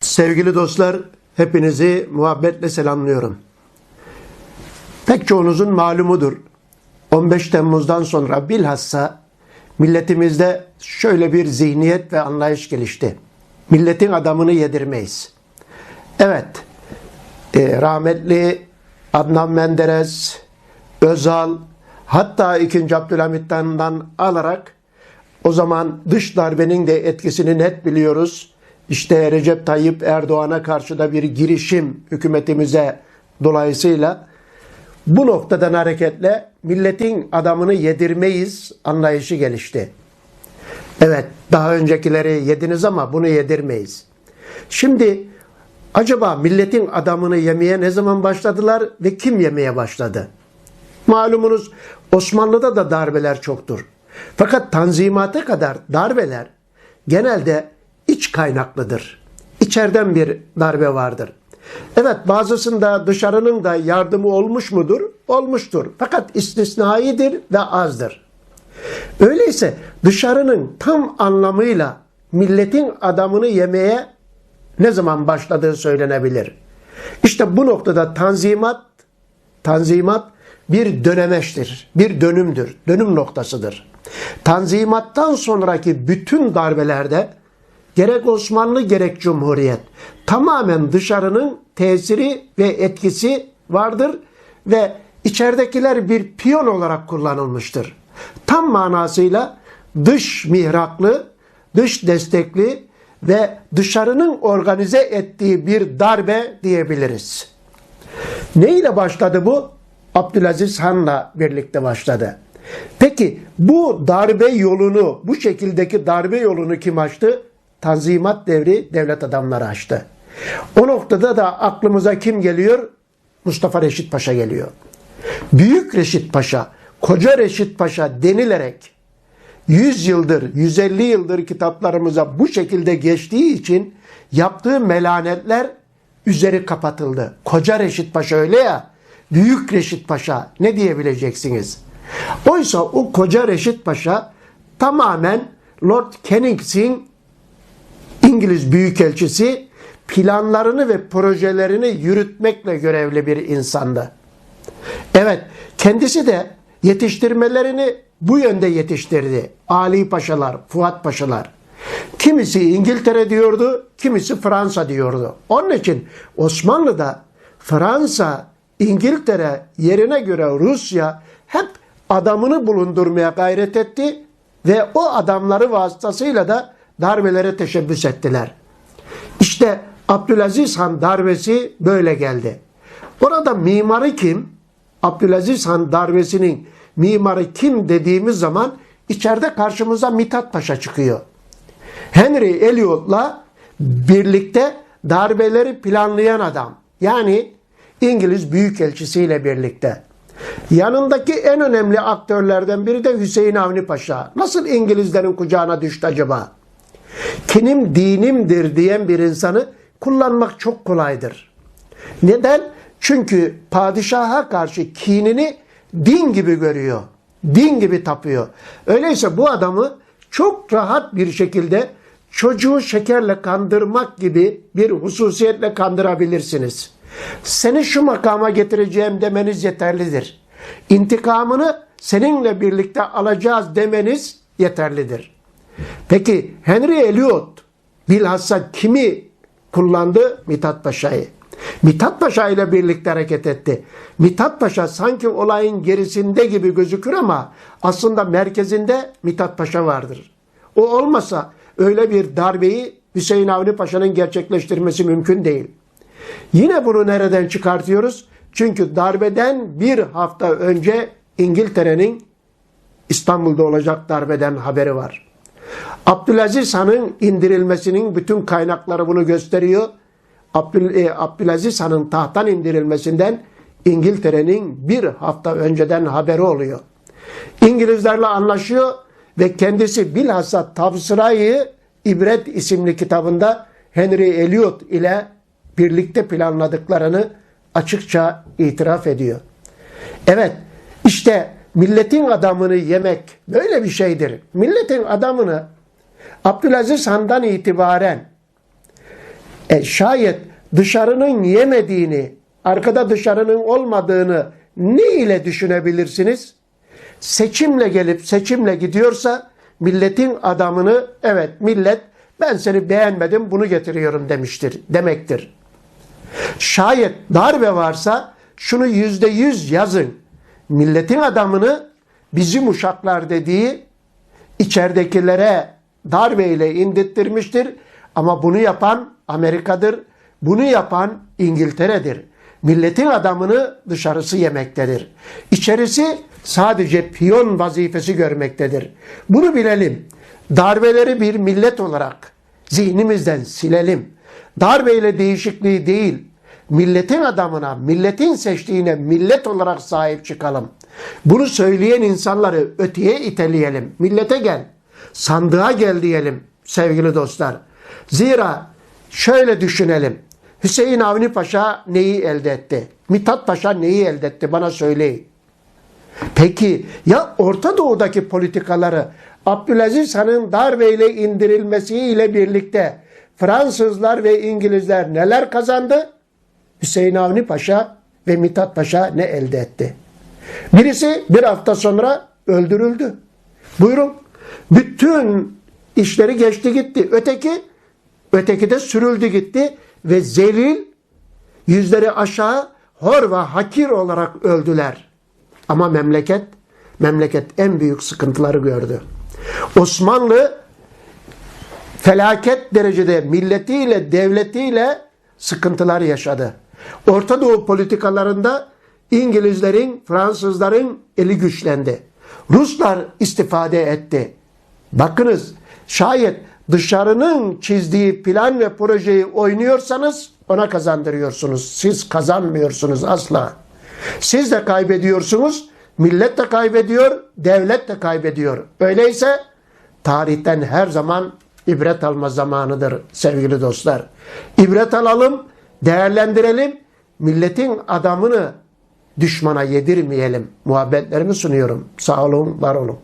Sevgili dostlar, hepinizi muhabbetle selamlıyorum. Pek çoğunuzun malumudur. 15 Temmuz'dan sonra bilhassa milletimizde şöyle bir zihniyet ve anlayış gelişti. Milletin adamını yedirmeyiz. Evet, e, rahmetli Adnan Menderes, Özal, hatta 2. Abdülhamit'ten alarak o zaman dış darbenin de etkisini net biliyoruz. İşte Recep Tayyip Erdoğan'a karşı da bir girişim hükümetimize dolayısıyla bu noktadan hareketle milletin adamını yedirmeyiz anlayışı gelişti. Evet daha öncekileri yediniz ama bunu yedirmeyiz. Şimdi acaba milletin adamını yemeye ne zaman başladılar ve kim yemeye başladı? Malumunuz Osmanlı'da da darbeler çoktur. Fakat tanzimata kadar darbeler genelde iç kaynaklıdır. İçeriden bir darbe vardır. Evet bazısında dışarının da yardımı olmuş mudur? Olmuştur. Fakat istisnaidir ve azdır. Öyleyse dışarının tam anlamıyla milletin adamını yemeye ne zaman başladığı söylenebilir. İşte bu noktada tanzimat, tanzimat bir dönemeçtir, bir dönümdür, dönüm noktasıdır. Tanzimattan sonraki bütün darbelerde gerek Osmanlı gerek Cumhuriyet tamamen dışarının tesiri ve etkisi vardır ve içeridekiler bir piyon olarak kullanılmıştır. Tam manasıyla dış mihraklı, dış destekli ve dışarının organize ettiği bir darbe diyebiliriz. Ne ile başladı bu? Abdülaziz Han'la birlikte başladı. Peki bu darbe yolunu, bu şekildeki darbe yolunu kim açtı? Tanzimat devri devlet adamları açtı. O noktada da aklımıza kim geliyor? Mustafa Reşit Paşa geliyor. Büyük Reşit Paşa, Koca Reşit Paşa denilerek 100 yıldır, 150 yıldır kitaplarımıza bu şekilde geçtiği için yaptığı melanetler üzeri kapatıldı. Koca Reşit Paşa öyle ya, Büyük Reşit Paşa ne diyebileceksiniz? Oysa o koca Reşit Paşa tamamen Lord Cannings'in İngiliz Büyükelçisi planlarını ve projelerini yürütmekle görevli bir insandı. Evet, kendisi de yetiştirmelerini bu yönde yetiştirdi. Ali Paşalar, Fuat Paşalar. Kimisi İngiltere diyordu, kimisi Fransa diyordu. Onun için Osmanlı'da Fransa, İngiltere yerine göre Rusya hep adamını bulundurmaya gayret etti ve o adamları vasıtasıyla da darbelere teşebbüs ettiler. İşte Abdülaziz Han darbesi böyle geldi. Orada mimarı kim? Abdülaziz Han darbesinin mimarı kim dediğimiz zaman içeride karşımıza Mithat Paşa çıkıyor. Henry Eliot'la birlikte darbeleri planlayan adam. Yani İngiliz Büyükelçisiyle birlikte. Yanındaki en önemli aktörlerden biri de Hüseyin Avni Paşa. Nasıl İngilizlerin kucağına düştü acaba? Kinim dinimdir diyen bir insanı kullanmak çok kolaydır. Neden? Çünkü padişaha karşı kinini din gibi görüyor. Din gibi tapıyor. Öyleyse bu adamı çok rahat bir şekilde çocuğu şekerle kandırmak gibi bir hususiyetle kandırabilirsiniz. Seni şu makama getireceğim demeniz yeterlidir. İntikamını seninle birlikte alacağız demeniz yeterlidir. Peki Henry Eliot bilhassa kimi kullandı? Mithat Paşa'yı. Mithat Paşa ile birlikte hareket etti. Mithat Paşa sanki olayın gerisinde gibi gözükür ama aslında merkezinde Mithat Paşa vardır. O olmasa öyle bir darbeyi Hüseyin Avni Paşa'nın gerçekleştirmesi mümkün değil. Yine bunu nereden çıkartıyoruz? Çünkü darbeden bir hafta önce İngiltere'nin İstanbul'da olacak darbeden haberi var. Abdülaziz Han'ın indirilmesinin bütün kaynakları bunu gösteriyor. Abdül, e, Abdülaziz Han'ın tahttan indirilmesinden İngiltere'nin bir hafta önceden haberi oluyor. İngilizlerle anlaşıyor ve kendisi bilhassa Tavsırayı İbret isimli kitabında Henry Eliot ile birlikte planladıklarını açıkça itiraf ediyor. Evet, işte milletin adamını yemek böyle bir şeydir. Milletin adamını Abdülaziz Han'dan itibaren E, şayet dışarının yemediğini, arkada dışarının olmadığını ne ile düşünebilirsiniz? Seçimle gelip seçimle gidiyorsa milletin adamını evet millet ben seni beğenmedim bunu getiriyorum demiştir demektir. Şayet darbe varsa şunu yüzde yüz yazın. Milletin adamını bizim uşaklar dediği içeridekilere darbeyle indirttirmiştir. Ama bunu yapan Amerika'dır. Bunu yapan İngiltere'dir. Milletin adamını dışarısı yemektedir. İçerisi sadece piyon vazifesi görmektedir. Bunu bilelim. Darbeleri bir millet olarak zihnimizden silelim. Darbeyle değişikliği değil, milletin adamına, milletin seçtiğine millet olarak sahip çıkalım. Bunu söyleyen insanları öteye iteleyelim. Millete gel, sandığa gel diyelim sevgili dostlar. Zira şöyle düşünelim. Hüseyin Avni Paşa neyi elde etti? Mithat Paşa neyi elde etti? Bana söyleyin. Peki ya Orta Doğu'daki politikaları Abdülaziz Han'ın darbeyle indirilmesiyle birlikte Fransızlar ve İngilizler neler kazandı? Hüseyin Avni Paşa ve Mithat Paşa ne elde etti? Birisi bir hafta sonra öldürüldü. Buyurun. Bütün işleri geçti gitti. Öteki öteki de sürüldü gitti ve zelil yüzleri aşağı hor ve hakir olarak öldüler. Ama memleket memleket en büyük sıkıntıları gördü. Osmanlı felaket derecede milletiyle, devletiyle sıkıntılar yaşadı. Orta Doğu politikalarında İngilizlerin, Fransızların eli güçlendi. Ruslar istifade etti. Bakınız şayet dışarının çizdiği plan ve projeyi oynuyorsanız ona kazandırıyorsunuz. Siz kazanmıyorsunuz asla. Siz de kaybediyorsunuz, millet de kaybediyor, devlet de kaybediyor. Öyleyse tarihten her zaman ibret alma zamanıdır sevgili dostlar. İbret alalım, değerlendirelim, milletin adamını düşmana yedirmeyelim. Muhabbetlerimi sunuyorum. Sağ olun, var olun.